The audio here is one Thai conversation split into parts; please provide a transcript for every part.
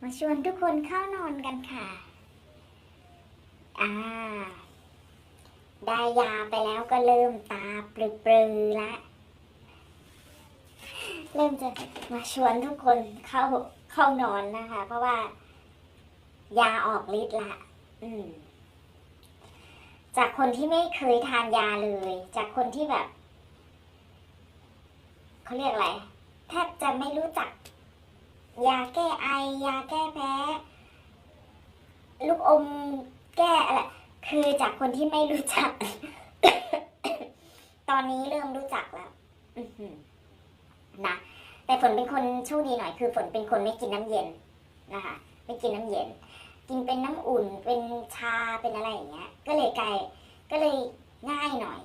มาชวนทุกคนเข้านอนกันค่ะ อ่า ได้ยาไปแล้วก็เริ่มตาปลือๆละ เริ่มจะมาชวนทุกคนเข้าเข้านอนนะคะ เพราะว่า ยาออกฤทธิ์ละ อืม จากคนที่ไม่เคยทานยาเลย จากคนที่แบบ เขาเรียกอะไร แทบจะไม่รู้จัก ยาแก้ไอยาแก้แพ้ ลูกอมแก้อะไรคือจากคนที่ไม่รู้จัก ตอนนี้เริ่มรู้จักแล้วนะแต่ฝนเป็นคนโชคดีหน่อยคือฝนเป็นคนไม่กินน้ำเย็นนะคะไม่กินน้ำเย็น กินเป็นน้ำอุ่นเป็นชาเป็นอะไรอย่างเงี้ย ก็เลยกลายก็เลยง่ายหน่อย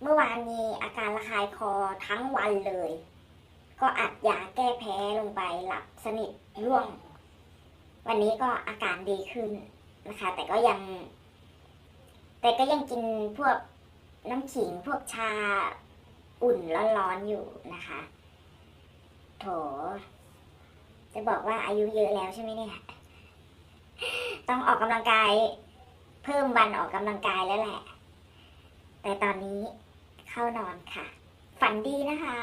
เมื่อวานมีอาการระคายคอทั้งวันเลย ก็อัดยาแก้แพ้ลงไปหลับสนิทร่วง วันนี้ก็อาการดีขึ้นนะคะ แต่ก็ยัง แต่ก็ยังกินพวกน้ำขิงพวกชาอุ่นร้อนๆอยู่นะคะ โถ จะบอกว่าอายุเยอะแล้วใช่ไหมเนี่ย ต้องออกกำลังกาย เพิ่มวันออกกำลังกายแล้วแหละ แต่ตอนนี้เข้านอนค่ะ ฝันดีนะคะ